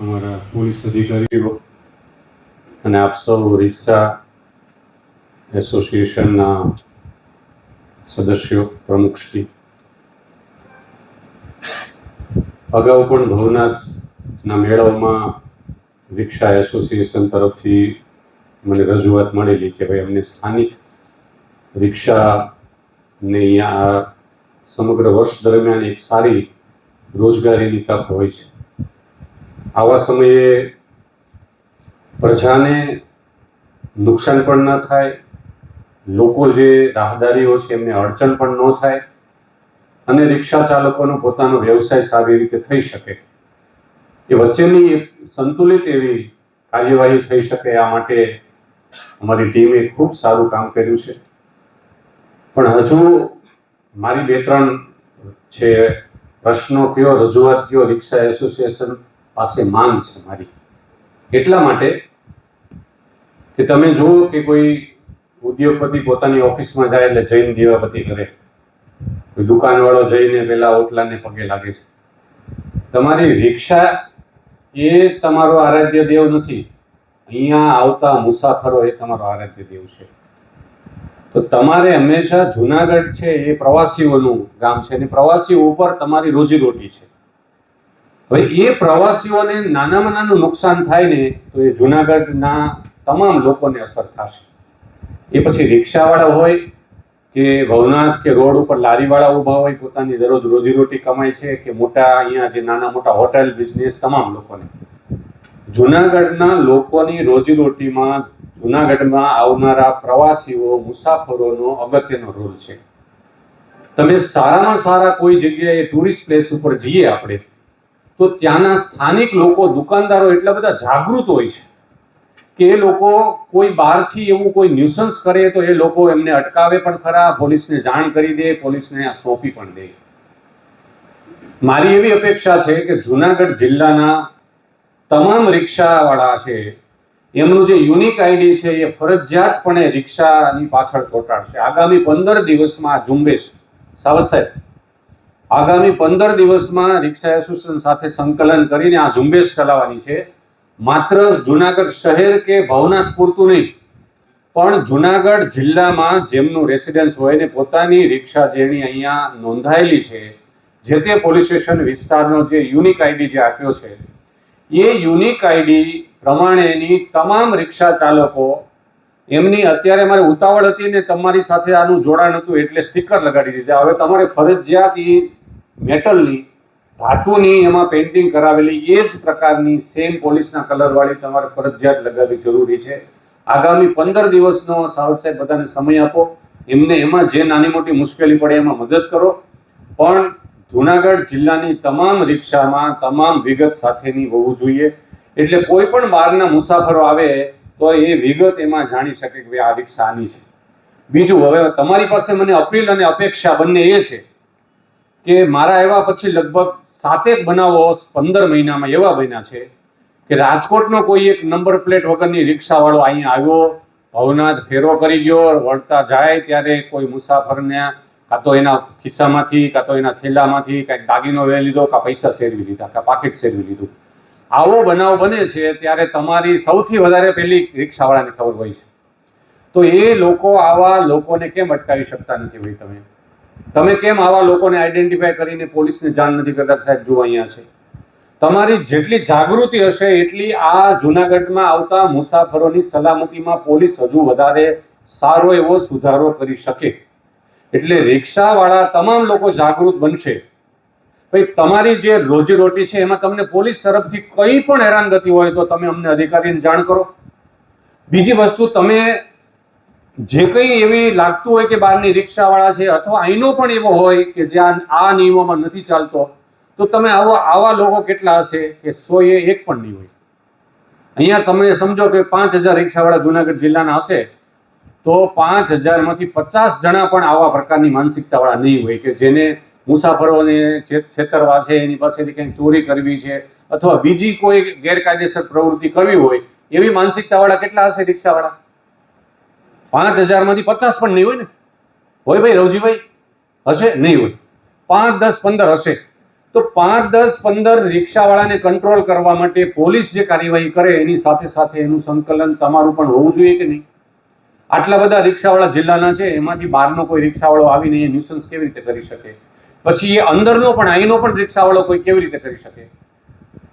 અમારા પોલીસ અધિકારીઓ અને આપ સૌ રિક્ષા એસોસિએશનના સદસ્યો પ્રમુખશ્રી અગાઉ પણ ભવનાથના મેળાઓમાં રિક્ષા એસોસિએશન તરફથી મને રજૂઆત મળેલી કે ભાઈ અમને સ્થાનિક રિક્ષાને અહીંયા સમગ્ર વર્ષ દરમિયાન એક સારી રોજગારીની તક હોય છે. આવા સમયે પ્રજાને નુકસાન પણ ન થાય, લોકો જે રાહદારીઓ છે એમને અડચણ પણ ન થાય અને રિક્ષા ચાલકોનો પોતાનો વ્યવસાય સારી રીતે થઈ શકે. એ વચ્ચેની એક સંતુલિત એવી કાર્યવાહી થઈ શકે આ માટે અમારી ટીમે ખૂબ સારું કામ કર્યું છે. પણ હજુ મારી બે ત્રણ છે પ્રશ્નો કયો રજૂઆત કયો રિક્ષા એસોસિએશન પાસે માંગ છે મારી. એટલા માટે કે તમે જુઓ કે કોઈ ઉદ્યોગપતિ પોતાની ઓફિસમાં જાય એટલે જૈન દીવાબત્તી કરે. કોઈ દુકાનવાળો જઈને પેલા ઓટલાને પગે લાગે છે. તમારી રિક્ષા એ તમારો આરાધ્ય દેવ નથી. અહીંયા આવતા મુસાફરો એ તમારો આરાધ્ય દેવ છે. તો તમારે હંમેશા જુનાગઢ છે એ પ્રવાસીઓનું ગામ છે અને પ્રવાસીઓ ઉપર તમારી રોજીરોટી છે. હવે એ પ્રવાસીઓને નાનામાં નાનું નુકસાન થાય ને તો એ જુનાગઢના તમામ લોકોને અસર થશે. એ પછી રિક્ષાવાળા હોય કે ભવનાથ કે રોડ ઉપર લારીવાળા ઊભા હોય, પોતાની દરરોજ રોજીરોટી કમાય છે કે મોટા અહીંયા જે નાના મોટા હોટેલ, બિઝનેસ તમામ લોકોને. જુનાગઢના લોકોની રોજીરોટીમાં જુનાગઢમાં આવનારા પ્રવાસીઓ, મુસાફરોનો અગત્યનો રોલ છે. તમે સારામાં સારા કોઈ જગ્યાએ ટુરિસ્ટ પ્લેસ ઉપર જઈએ આપણે તો ત્યાંના સ્થાનિક લોકો, દુકાનદારો એટલા બધા જાગૃત હોય છે કે એ લોકો કોઈ બહારથી એવું કોઈ ન્યુસન્સ કરે તો એ લોકો એમને અટકાવે પણ ખરા, પોલીસને જાણ કરી દે, પોલીસને સોંપી પણ દે. મારી એવી અપેક્ષા છે કે જુનાગઢ જિલ્લાના તમામ રિક્ષાવાળા છે, એમનું જે યુનિક આઈડી છે એ ફરજિયાતપણે રિક્ષાની પાછળ ચોંટાડશે. આગામી પંદર દિવસમાં ઝુંબેશ સાવત સાહેબ. આગામી પંદર દિવસમાં રિક્ષા એસોસિએશન સાથે સંકલન કરીને આ ઝુંબેશ ચલાવવાની છે. માત્ર જુનાગઢ શહેર કે ભવનાથ પૂરતું નહીં, પણ જુનાગઢ જિલ્લામાં જેમનું રેસિડન્સ હોય ને પોતાની રિક્ષા જેણી અહીંયા નોંધાયેલી છે, જે તે પોલીસ સ્ટેશન વિસ્તારનો જે યુનિક આઈડી જે આપ્યો છે, એ યુનિક આઈડી પ્રમાણેની તમામ રિક્ષા ચાલકો, એમની અત્યારે મારે ઉતાવળ હતી ને તમારી સાથે આનું જોડાણ હતું એટલે સ્ટીકર લગાડી દીધા. હવે તમારે ફરજિયાત એ મેટલની, ધાતુની એમાં પેઇન્ટિંગ કરાવેલી, એ જ પ્રકારની સેમ પોલીસના કલરવાળી તમારે ફરજિયાત લગાવવી જરૂરી છે. આગામી પંદર દિવસનો સાવર બધાને સમય આપો. એમને એમાં જે નાની મોટી મુશ્કેલી પડે એમાં મદદ કરો. પણ જુનાગઢ જિલ્લાની તમામ રિક્ષામાં તમામ વિગત સાથેની હોવું જોઈએ. એટલે કોઈ પણ બહારના મુસાફરો આવે તો એ વિગત એમાં જાણી શકે કે આ રિક્ષા આની છે. બીજું, હવે તમારી પાસે મને અપીલ અને અપેક્ષા બંને એ છે કે મારા એવા પછી લગભગ સાતેક બનાવો પંદર મહિનામાં એવા બન્યા છે કે રાજકોટનો કોઈ એક નંબર પ્લેટ વગરની રિક્ષાવાળો અહીંયા આવ્યો, ભવનાથ ફેરો કરી ગયો, વળતા જાય ત્યારે કોઈ મુસાફરને કાં તો એના ખિસ્સામાંથી, કાં તો એના થેલામાંથી કાંઈક દાગીનો લઈ લીધો, કાં પૈસા શેરવી લીધા, કાં પાકીટ શેરવી લીધું. આવો બનાવ બને છે ત્યારે તમારી સૌથી વધારે પહેલી રિક્ષાવાળાને ખબર હોય છે. તો એ લોકો આવા લોકોને કેમ અટકાવી શકતા નથી ભાઈ તમે? તમે કેમ આવા લોકોને આઈડેન્ટિફાય કરીને પોલીસને જાણ નથી કરતા? સાહેબ, જુઓ અહીંયા છે. તમારી જેટલી જાગૃતિ હશે, એટલી આ જુનાગઢમાં આવતા મુસાફરોની સલામતીમાં પોલીસ હજુ વધારે સારો એવો સુધારો કરી શકે. એટલે રિક્ષાવાળા તમામ લોકો જાગૃત બનશે. ભાઈ, તમારી જે રોજીરોટી છે, એમાં તમને પોલીસ તરફથી કંઈ પણ હેરાનગતિ હોય તો તમે અમને અધિકારીને જાણ કરો. બીજી વસ્તુ, તમે જે કંઈ એવી લાગતું હોય કે બહારની રિક્ષાવાળા છે અથવા અહીંનો પણ એવો હોય કે જ્યાં આ નિયમોમાં નથી ચાલતો, તો તમે આવા આવા લોકો કેટલા હશે કે સો એ એક પણ નહીં હોય. અહીંયા તમે સમજો કે પાંચ હજાર રિક્ષાવાળા જુનાગઢ જિલ્લાના હશે, તો પાંચ હજારમાંથી પચાસ જણા પણ આવા પ્રકારની માનસિકતાવાળા નહીં હોય કે જેને મુસાફરોને છેતરવા છે, એની પાસેથી કંઈક ચોરી કરવી છે, અથવા બીજી કોઈ ગેરકાયદેસર પ્રવૃત્તિ કરવી હોય, એવી માનસિકતાવાળા કેટલા હશે રિક્ષાવાળા? પાંચ હજારમાંથી પચાસ પણ નહીં હોય ને? હોય ભાઈ રવજીભાઈ? હશે? નહીં હોય. પાંચ, દસ, પંદર હશે. તો પાંચ, દસ, પંદર રિક્ષાવાળાને કંટ્રોલ કરવા માટે પોલીસ જે કાર્યવાહી કરે એની સાથે સાથે એનું સંકલન તમારું પણ હોવું જોઈએ કે નહીં? આટલા બધા રિક્ષાવાળા જિલ્લાના છે, એમાંથી બહારનો કોઈ રિક્ષાવાળો આવીને એ ન્યુસન્સ કેવી રીતે કરી શકે? પછી એ અંદરનો પણ, અહીંનો પણ રિક્ષાવાળો કોઈ કેવી રીતે કરી શકે?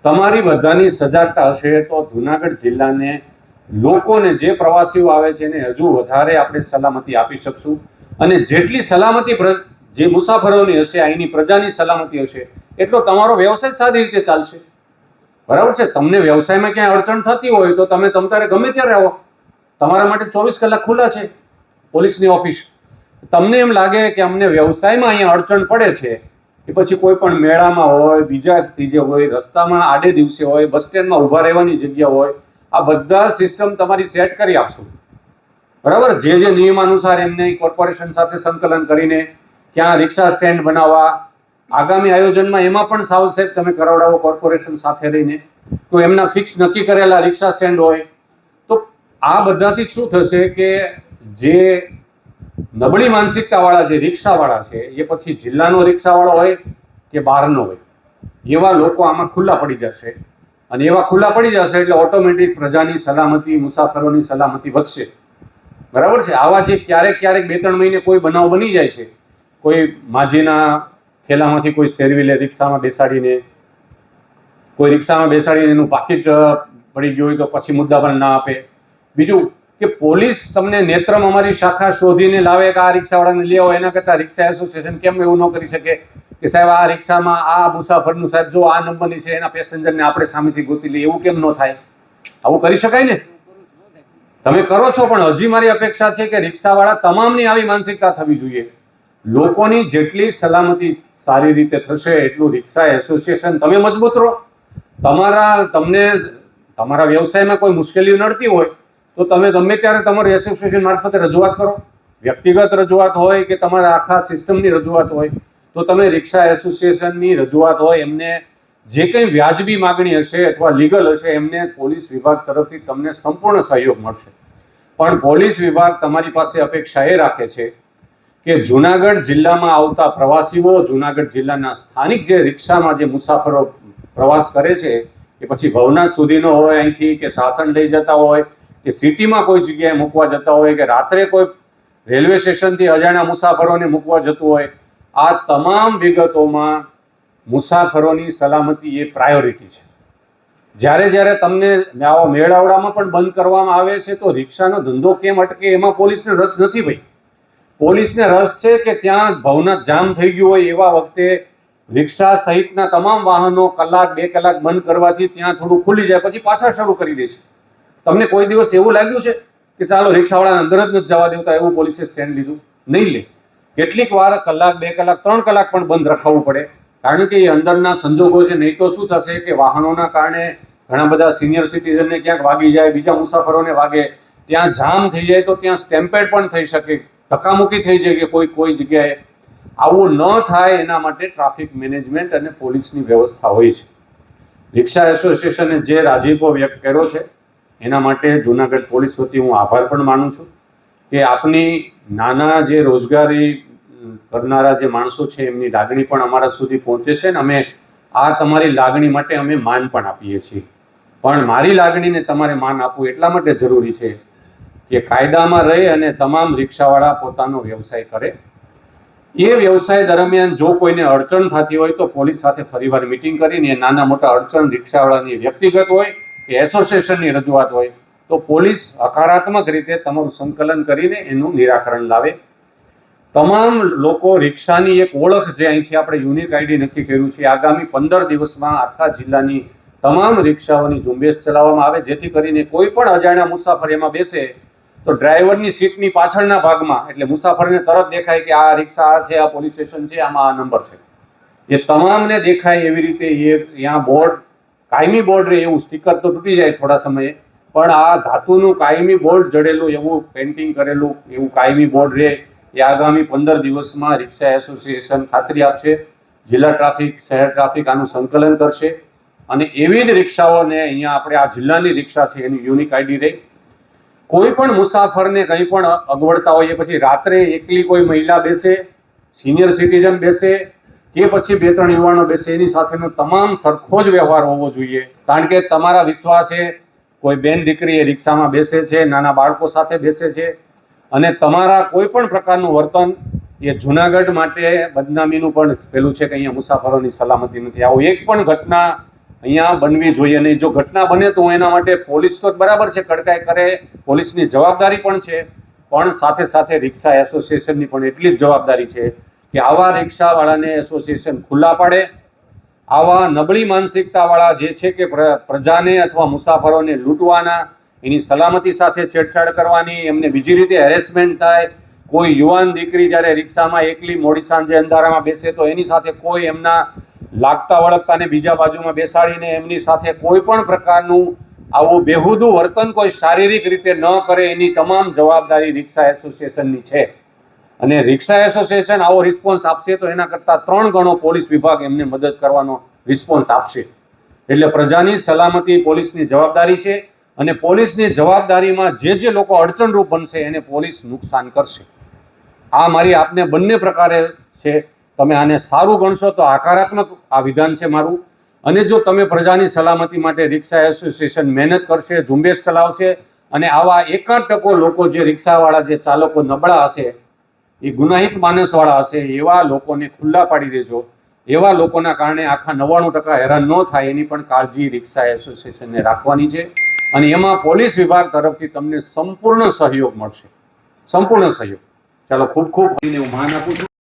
તમારી બધાની સજાગતા હશે તો જુનાગઢ જિલ્લાને લોકોને જે પ્રવાસીઓ આવે છે એને હજુ વધારે આપણે સલામતી આપી શકશું. અને જેટલી સલામતી જે મુસાફરોની હશે, અહીંની પ્રજાની સલામતી હશે, એટલો તમારો વ્યવસાય સારી રીતે ચાલશે. બરાબર છે? તમને વ્યવસાયમાં ક્યાંય અડચણ થતી હોય તો તમે, તમ તારે ગમે ત્યારે આવો. તમારા માટે ચોવીસ કલાક ખુલ્લા છે પોલીસની ઓફિસ. તમને એમ લાગે કે અમને વ્યવસાયમાં અહીંયા અડચણ પડે છે એ પછી કોઈ પણ મેળામાં હોય, બીજા ત્રીજે હોય, રસ્તામાં આડે દિવસે હોય, બસ સ્ટેન્ડમાં ઊભા રહેવાની જગ્યા હોય આ બધા સિસ્ટમ તમારી સેટ કરી આપશું. બરાબર? જે જે નિયમાનુસાર એમને કોર્પોરેશન સાથે સંકલન કરીને ક્યાં રિક્ષા સ્ટેન્ડ બનાવવા, આગામી આયોજનમાં એમાં પણ સાવચેત તમે કરાવડાવો કોર્પોરેશન સાથે રહીને. તો એમના ફિક્સ નક્કી કરેલા રિક્ષા સ્ટેન્ડ હોય, તો આ બધાથી શું થશે કે જે નબળી માનસિકતાવાળા જે રિક્ષાવાળા છે, એ પછી જિલ્લાનો રિક્ષાવાળો હોય કે બહારનો હોય, એવા લોકો આમાં ખુલ્લા પડી જશે. અને એવા ખુલ્લા પડી જશે એટલે ઓટોમેટિક પ્રજાની સલામતી, મુસાફરોની સલામતી વધશે. બરાબર છે? આવા જે ક્યારેક ક્યારેક બે ત્રણ મહિને કોઈ બનાવ બની જાય છે. કોઈ માજીના થેલામાંથી કોઈ શેરવી લે રિક્ષામાં બેસાડીને, કોઈ રિક્ષામાં બેસાડીને એનું પાકીટ પડી ગયું હોય તો પછી મુદ્દા પણ ના આપે. બીજું કે પોલીસ તમને નેત્રમ અમારી શાખા શોધીને લાવે કે આ રિક્ષાવાળાને લે હોય એના કરતાં રિક્ષા એસોસિએશન કેમ એવું ન કરી શકે? કે સાહેબ, આ રિક્ષામાં આ મુસાફરનું સાહેબ, જો આ નંબરની છે, એના પેસેન્જરને આપણે સામેથી ગોતી લઈએ, એવું કેમ ન થાય? આવું કરી શકાય ને? તમે કરો છો, પણ હજી મારી અપેક્ષા છે કે રિક્ષાવાળા તમામની આવી માનસિકતા થવી જોઈએ. લોકોની જેટલી સલામતી સારી રીતે થશે, એટલું રિક્ષા એસોસિએશન તમે મજબૂત રહો. તમારા, તમને, તમારા વ્યવસાયમાં કોઈ મુશ્કેલી નડતી હોય તો તમે ગમે ત્યારે તમારું એસોસિએશન મારફતે રજૂઆત કરો. વ્યક્તિગત રજૂઆત હોય કે તમારા આખા સિસ્ટમની રજૂઆત હોય, તો તમે રિક્ષા એસોસિએશનની રજૂઆત હોય, એમને જે કંઈ વ્યાજબી માગણી હશે અથવા લીગલ હશે, એમને પોલીસ વિભાગ તરફથી તમને સંપૂર્ણ સહયોગ મળશે. પણ પોલીસ વિભાગ તમારી પાસે અપેક્ષા એ રાખે છે કે જુનાગઢ જિલ્લામાં આવતા પ્રવાસીઓ, જુનાગઢ જિલ્લાના સ્થાનિક જે રિક્ષામાં જે મુસાફરો પ્રવાસ કરે છે કે પછી ભવનાથ સુધીનો હોય અહીંથી કે સાસણ લઈ જતા હોય કે સિટીમાં કોઈ જગ્યાએ મૂકવા જતા હોય કે રાત્રે કોઈ રેલવે સ્ટેશનથી અજાણ્યા મુસાફરોને મૂકવા જતું હોય, આ તમામ વિગતોમાં મુસાફરોની સલામતી એ પ્રાયોરિટી છે. જ્યારે જ્યારે તમને આવા મેળાવડામાં પણ બંધ કરવામાં આવે છે, તો રિક્ષાનો ધંધો કેમ અટકે એમાં પોલીસને રસ નથી ભાઈ. પોલીસને રસ છે કે ત્યાં ભવનાથ જામ થઈ ગયું હોય એવા વખતે રિક્ષા સહિતના તમામ વાહનો કલાક, બે કલાક બંધ કરવાથી ત્યાં થોડું ખુલી જાય, પછી પાછા શરૂ કરી દે છે. તમને કોઈ દિવસ એવું લાગ્યું છે કે ચાલો રિક્ષાવાળાને અંદર જ નથી જવા દેતા એવું પોલીસે સ્ટેન્ડ લીધું? નહીં લે. કેટલીક વાર કલાક, બે કલાક, ત્રણ કલાક પણ બંધ રખાવવું પડે. કારણ કે એ અંદરના સંજોગો છે નહીં તો શું થશે કે વાહનોના કારણે ઘણા બધા સિનિયર સિટીઝનને ક્યાંક વાગી જાય, બીજા મુસાફરોને વાગે. ત્યાં જામ થઈ જાય તો ત્યાં સ્ટેમ્પેડ પણ થઈ શકે. ધક્કામુક્કી થઈ જાય કે કોઈ કોઈ જગ્યાએ. આવું ન થાય એના માટે ટ્રાફિક મેનેજમેન્ટ અને પોલીસની વ્યવસ્થા હોય છે. રિક્ષા એસોસિએશને જે રાજીપો વ્યક્ત કર્યો છે એના માટે જુનાગઢ પોલીસ વતી હું આભાર પણ માનું છું કે આપની નાના જે રોજગારી કરનારા જે માણસો છે, એમની લાગણી પણ અમારા સુધી પહોંચે છે ને અમે આ તમારી લાગણી માટે અમે માન પણ આપીએ છીએ. પણ મારી લાગણીને તમારે માન આપવું એટલા માટે જરૂરી છે કે કાયદામાં રહે અને તમામ રિક્ષાવાળા પોતાનો વ્યવસાય કરે. એ વ્યવસાય દરમિયાન જો કોઈને અડચણ થતી હોય તો પોલીસ સાથે ફરીવાર મિટિંગ કરીને એ નાના મોટા અડચણ રિક્ષાવાળાની વ્યક્તિગત હોય કે એસોસિએશનની રજૂઆત હોય, તો પોલીસ હકારાત્મક રીતે તમારું સંકલન કરીને એનું નિરાકરણ લાવે. તમામ લોકો રિક્ષાની એક ઓળખ જે અહીંથી આપણે યુનિક આઈડી નક્કી કર્યું છે, આગામી પંદર દિવસમાં આખા જિલ્લાની તમામ રિક્ષાઓની ઝુંબેશ ચલાવવામાં આવે, જેથી કરીને કોઈ પણ અજાણ્યા મુસાફર એમાં બેસે, તો ડ્રાઈવરની સીટની પાછળના ભાગમાં, એટલે મુસાફરને તરત દેખાય કે આ રિક્ષા આ છે, આ પોલીસ સ્ટેશન છે, આમાં આ નંબર છે. એ તમામને દેખાય એવી રીતે એ ત્યાં બોર્ડ કાયમી બોર્ડ રહે એવું સ્ટીકર તો તૂટી જાય થોડા સમયે, પણ આ ધાતુનું કાયમી બોર્ડ જડેલું એવું પેન્ટિંગ કરેલું એવું કાયમી બોર્ડ રહે એ આગામી પંદર દિવસમાં રિક્ષા એસોસિએશન ખાતરી આપશે, જિલ્લા ટ્રાફિક, શહેર ટ્રાફિક આનું સંકલન કરશે અને એવી જ રિક્ષાઓને અહીંયા આપણે આ જિલ્લાની રિક્ષા છે એની યુનિક આઈડી રહી. કોઈ પણ મુસાફરને કંઈ પણ અગવડતા હોય એ પછી રાત્રે એકલી કોઈ મહિલા બેસે સિનિયર સિટીઝન બેસે કે પછી બે ત્રણ યુવાનો બેસે, એની સાથેનો તમામ સરખો જ વ્યવહાર હોવો જોઈએ. કારણ કે તમારા વિશ્વાસે કોઈ બેન દીકરી એ રિક્ષામાં બેસે છે, નાના બાળકો સાથે બેસે છે, અને તમારા કોઈ પણ પ્રકારનું વર્તન એ જુનાગઢ માટે બદનામીનું પણ પેલું છે કે અહીંયા મુસાફરોની સલામતી નથી. આવું એક પણ ઘટના અહીંયા બનવી જોઈએ નહીં. જો ઘટના બને તો હું એના માટે પોલીસ તો બરાબર છે, કડકાઈ કરે, પોલીસની જવાબદારી પણ છે, પણ સાથે સાથે રિક્ષા એસોસિએશનની પણ એટલી જ જવાબદારી છે કે આવા રિક્ષાવાળાને એસોસિએશન ખુલ્લા પાડે. આવા નબળી માનસિકતાવાળા જે છે કે પ્ર- પ્રજાને અથવા મુસાફરોને લૂંટવાના, એની સલામતી સાથે છેડછાડ કરવાની, એમને બીજી રીતે હેરેસમેન્ટ થાય, કોઈ યુવાન દીકરી જ્યારે રિક્ષામાં એકલી મોડી સાંજે અંધારામાં બેસે તો એની સાથે કોઈ એમના લાગતા વળગતાને બીજા બાજુમાં બેસાડીને એમની સાથે કોઈ પણ પ્રકારનું આવું બેહુદું વર્તન કોઈ શારીરિક રીતે ન કરે એની તમામ જવાબદારી રિક્ષા એસોસિએશનની છે. અને રિક્ષા એસોસિએશન આવો રિસ્પોન્સ આપશે તો એના કરતાં ત્રણ ગણો પોલીસ વિભાગ એમને મદદ કરવાનો રિસ્પોન્સ આપશે. એટલે પ્રજાની સલામતી પોલીસની જવાબદારી છે અને પોલીસની જવાબદારીમાં જે જે લોકો અડચણરૂપ બનશે એને પોલીસ નુકસાન કરશે. આ મારી આપને બંને પ્રકારે છે. તમે આને સારું ગણશો તો હકારાત્મક આ વિધાન છે મારું. અને જો તમે પ્રજાની સલામતી માટે રિક્ષા એસોસિએશન મહેનત કરશે, ઝુંબેશ ચલાવશે અને આવા એકાદ ટકો લોકો જે રિક્ષાવાળા, જે ચાલકો નબળા હશે એ ગુનાહિત માનસવાળા હશે, એવા લોકોને ખુલ્લા પાડી દેજો. એવા લોકોના કારણે આખા નવ્વાણું ટકા હેરાન ન થાય, એની પણ કાળજી રિક્ષા એસોસિએશનને રાખવાની છે. અને એમાં પોલીસ વિભાગ તરફથી તમને સંપૂર્ણ સહયોગ મળશે. સંપૂર્ણ સહયોગ. ચાલો ખૂબ ખૂબ હું માન આપું છું.